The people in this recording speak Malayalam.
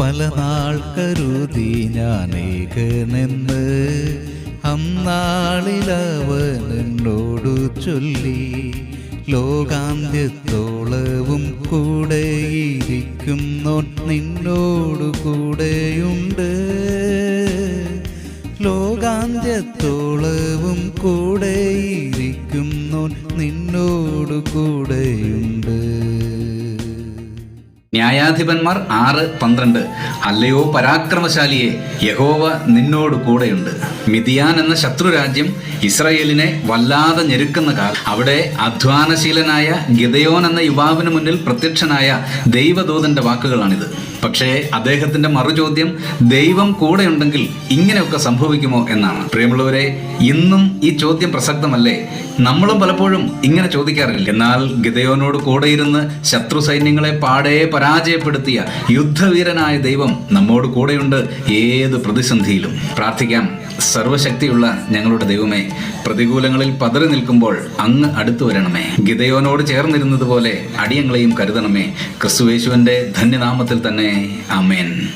പല നാൾ കരുതി ഞാൻ ഏകനെന്ന് അന്നാളിലവൻ എന്നോടു ചൊല്ലി ലോകാന്ത്യത്തോളവും കൂടെയിരിക്കുന്നോൻ നിന്നോടു കൂടെയുണ്ട്. ലോകാന്ത്യത്തോളവും കൂടെയിരിക്കുന്നോൻ നിന്നോടു കൂടെയുണ്ട്. ന്യായാധിപന്മാർ ആറ് പന്ത്രണ്ട്. അല്ലയോ പരാക്രമശാലിയെ യഹോവ നിന്നോട് കൂടെയുണ്ട്. മിതിയാൻ എന്ന ശത്രുരാജ്യം ഇസ്രയേലിനെ വല്ലാതെ ഞെരുക്കുന്ന കാലം. അവിടെ അധ്വാനശീലനായ ഗിതയോൻ എന്ന യുവാവിന് മുന്നിൽ പ്രത്യക്ഷനായ ദൈവദൂതന്റെ വാക്കുകളാണിത്. പക്ഷേ അദ്ദേഹത്തിന്റെ മറുചോദ്യം ദൈവം കൂടെയുണ്ടെങ്കിൽ ഇങ്ങനെയൊക്കെ സംഭവിക്കുമോ എന്നാണ്. പ്രിയമുള്ളവരെ ഇന്നും ഈ ചോദ്യം പ്രസക്തമല്ലേ? നമ്മളും പലപ്പോഴും ഇങ്ങനെ ചോദിക്കാറില്ല. എന്നാൽ ഗിതയോനോട് കൂടെയിരുന്ന് ശത്രു സൈന്യങ്ങളെ പാടെ പരാജയപ്പെടുത്തിയ യുദ്ധവീരനായ ദൈവം നമ്മോട് കൂടെയുണ്ട് ഏത് പ്രതിസന്ധിയിലും. പ്രാർത്ഥിക്കാം. സർവശക്തിയുള്ള ഞങ്ങളുടെ ദൈവമേ പ്രതികൂലങ്ങളിൽ പതറി നിൽക്കുമ്പോൾ അങ്ങ് അടുത്തു വരണമേ. ഗിതയോനോട് ചേർന്നിരുന്നത് പോലെ അടിയങ്ങളെയും കരുതണമേ. ക്രിസ്തുവേശുവിന്റെ ധന്യനാമത്തിൽ തന്നെ ആമേൻ.